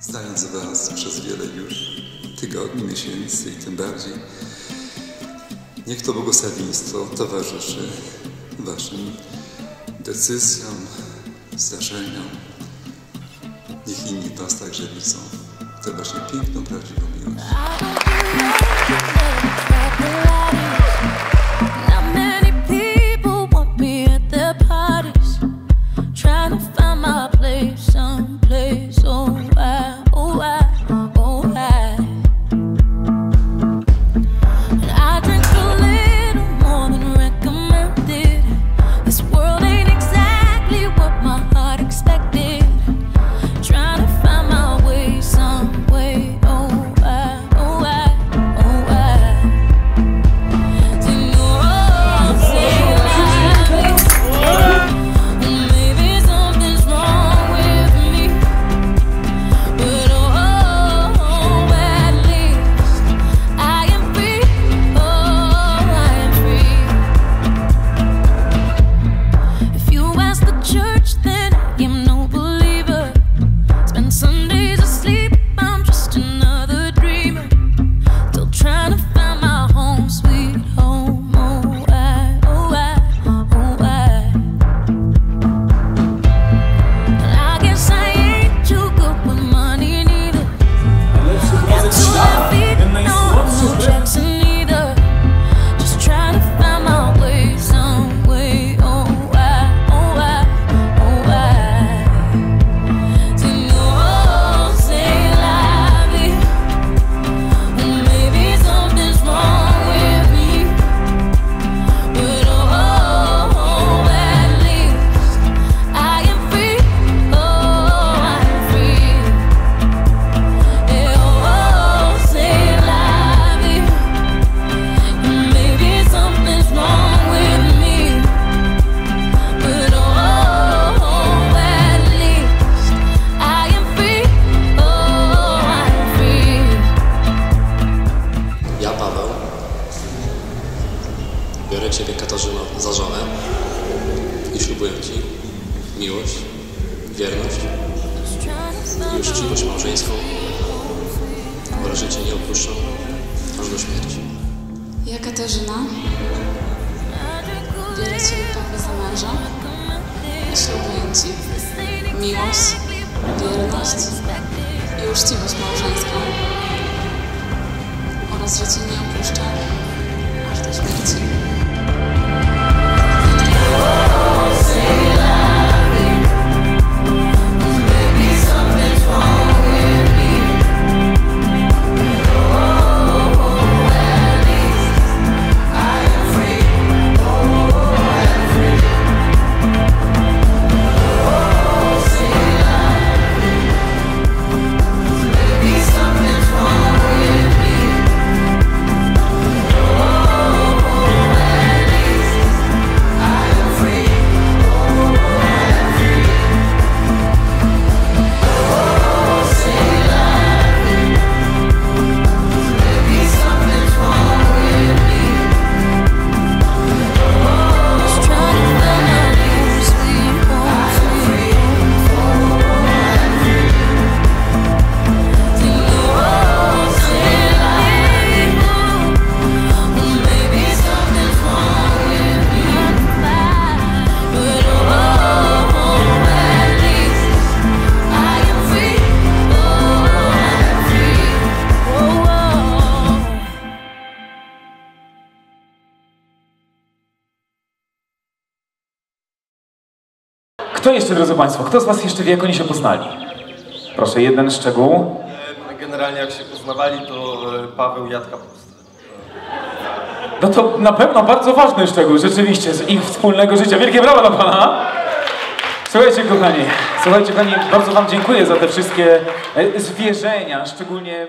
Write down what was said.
Znając Was przez wiele już tygodni, miesięcy i tym bardziej, niech to błogosławieństwo towarzyszy Waszym decyzjom, zdarzeniom. Niech inni Was także widzą tę właśnie piękną, prawdziwą miłość. Za żonę i ślubuję Ci miłość, wierność i uczciwość małżeńską oraz, że Cię nie opuszczę aż do śmierci. Ja Katarzyna biorę Ciebie Pawła za męża i ślubuję Ci miłość, wierność i uczciwość małżeńską oraz, że Cię nie opuszczę aż do śmierci. Kto jeszcze, drodzy Państwo, kto z Was jeszcze wie, jak oni się poznali? Proszę, jeden szczegół. Generalnie jak się poznawali, to e, Paweł kapustę. No to na pewno bardzo ważny szczegół, rzeczywiście, z ich wspólnego życia. Wielkie brawa dla Pana! Słuchajcie, kochani, słuchajcie, kochani, bardzo Wam dziękuję za te wszystkie e, zwierzenia, szczególnie